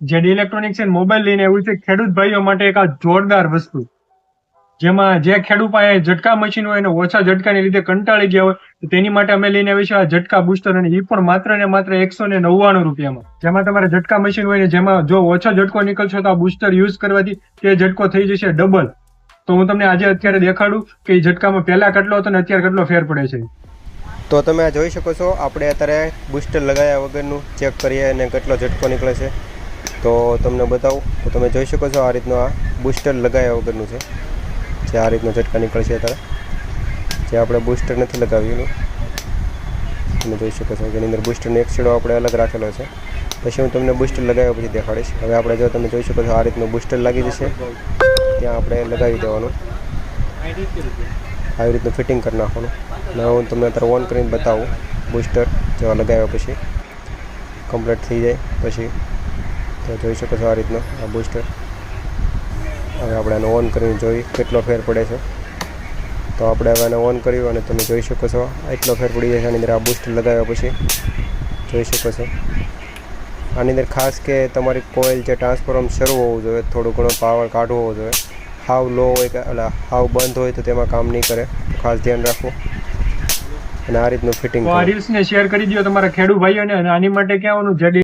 Zed electronics and mobile લઈને આવ્યું છે ખેડૂત ભાઈઓ માટે એક આ જોરદાર વસ્તુ. જેમાં જે ખેડૂત પાસે ઝટકા મશીન હોય અને ઓછા ઝટકાને લીધે કંટાળી ગયા હોય, તો તેની માટે અમે લઈને આવી છીએ આ ઝટકા બુસ્ટર અને એ પણ માત્ર ને માત્ર એકસો ને નવ્વાણું રૂપિયામાં. જેમાં તમારે ઝટકા મશીન હોય ને જેમાં જો ઓછો ઝટકો નીકળશો તો આ બુસ્ટર યુઝ કરવાથી તે ઝટકો થઈ જશે ડબલ. તો હું તમને આજે અત્યારે દેખાડું કે એ ઝટકામાં પહેલા કેટલો હતો ને અત્યારે કેટલો ફેર પડે છે. તો તમે જોઈ શકો છો, આપણે અત્યારે બુસ્ટર લગાવ્યા વગરનું ચેક કરીએ અને કેટલો ઝટકો નીકળે છે. તો તમને બતાવું, તો તમે જોઈ શકો છો આ રીતનું આ બૂસ્ટર લગાવ્યા વગરનું છે. જે આ રીતનો ઝટકા નીકળશે અત્યારે. જે આપણે બૂસ્ટર નથી લગાવેલું તમે જોઈ શકો છો જેની અંદર બૂસ્ટરનો એક છેડો આપણે અલગ રાખેલો છે. પછી હું તમને બૂસ્ટર લગાવ્યા પછી દેખાડીશ. હવે આપણે જો તમે જોઈ શકો છો આ રીતનું બૂસ્ટર લાગી જશે. ત્યાં આપણે લગાવી દેવાનું. આવી રીતનું ફિટિંગ કરી નાખવાનું. અને હું તમને અત્યારે ઓન કરીને બતાવું. બૂસ્ટર જેવા લગાવ્યા પછી. કમ્પ્લીટ થઈ જાય. પછી તો જોઈ શકો છો આ રીતનો આ બૂસ્ટર હવે આપણે આને ઓન કરીને જોઈ કેટલો ફેર પડે છે. તો આપણે હવે આને ઓન કર્યું અને તમે જોઈ શકો છો એટલો ફેર પડી જાય છે. આની અંદર આ બૂસ્ટર લગાવ્યા પછી જોઈ શકો છો. આની અંદર ખાસ કે તમારી કોઇલ જે ટ્રાન્સફોર્મ શરૂ હોવું જોઈએ. થોડું ઘણો પાવર કાઢવો હોવો જોઈએ. હાવ લો હોય કે એટલે હાવ બંધ હોય તો તેમાં કામ નહીં કરે. ખાસ ધ્યાન રાખવું. અને આ રીતનું ફિટિંગ આ રીલ્સ ને શેર કરી દો તમારા ખેડૂત ભાઈઓને અને આની માટે ક્યાં આવવાનું જેડ